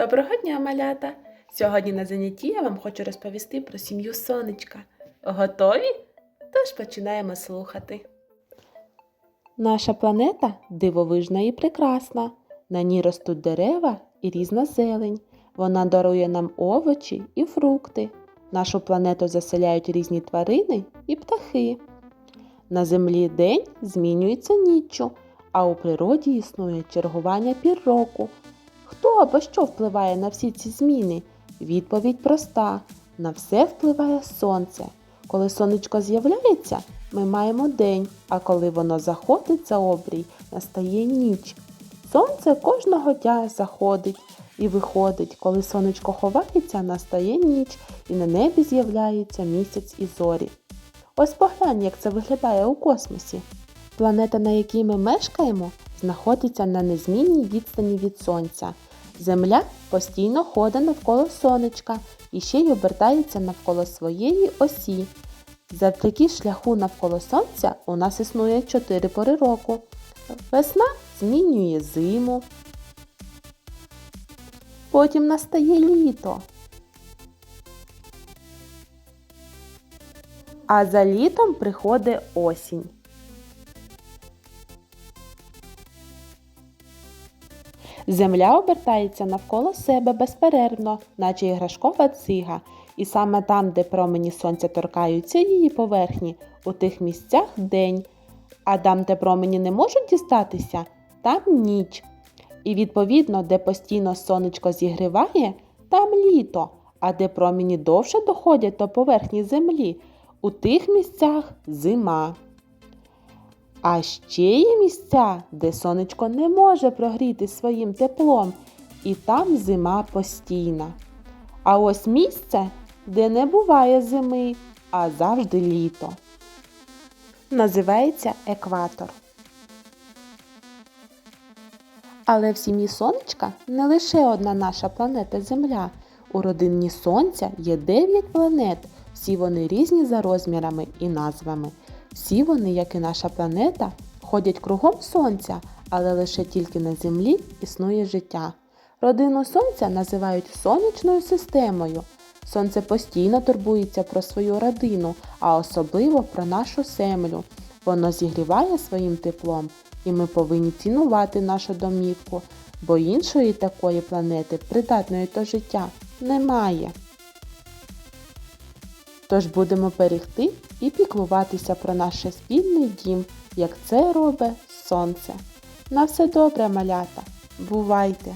Доброго дня, малята! Сьогодні на занятті я вам хочу розповісти про сім'ю сонечка. Готові? Тож починаємо слухати. Наша планета дивовижна і прекрасна. На ній ростуть дерева і різна зелень. Вона дарує нам овочі і фрукти. Нашу планету заселяють різні тварини і птахи. На землі день змінюється ніччю, а у природі існує чергування пір року. Хто або що впливає на всі ці зміни? Відповідь проста: на все впливає сонце. Коли сонечко з'являється, ми маємо день, а коли воно заходить за обрій, настає ніч. Сонце кожного дня заходить і виходить. Коли сонечко ховається, настає ніч, і на небі з'являється місяць і зорі. Ось поглянь, як це виглядає у космосі. Планета, на якій ми мешкаємо, знаходиться на незмінній відстані від Сонця. Земля постійно ходить навколо сонечка і ще й обертається навколо своєї осі. Завдяки шляху навколо сонця у нас існує чотири пори року. Весна змінює зиму. Потім настає літо. А за літом приходить осінь. Земля обертається навколо себе безперервно, наче іграшкова цига, і саме там, де промені сонця торкаються її поверхні, у тих місцях день, а там, де промені не можуть дістатися, там ніч. І відповідно, де постійно сонечко зігріває, там літо, а де промені довше доходять до поверхні землі, у тих місцях зима. А ще є місця, де сонечко не може прогріти своїм теплом, і там зима постійна. А ось місце, де не буває зими, а завжди літо. Називається екватор. Але в сім'ї сонечка не лише одна наша планета Земля. У родині Сонця є 9 планет. Всі вони різні за розмірами і назвами. Всі вони, як і наша планета, ходять кругом Сонця, але лише тільки на Землі існує життя. Родину Сонця називають сонячною системою. Сонце постійно турбується про свою родину, а особливо про нашу землю. Воно зігріває своїм теплом, і ми повинні цінувати нашу домівку, бо іншої такої планети, придатної до життя, немає. Тож будемо берегти і піклуватися про наш спільний дім, як це робить сонце. На все добре, малята. Бувайте!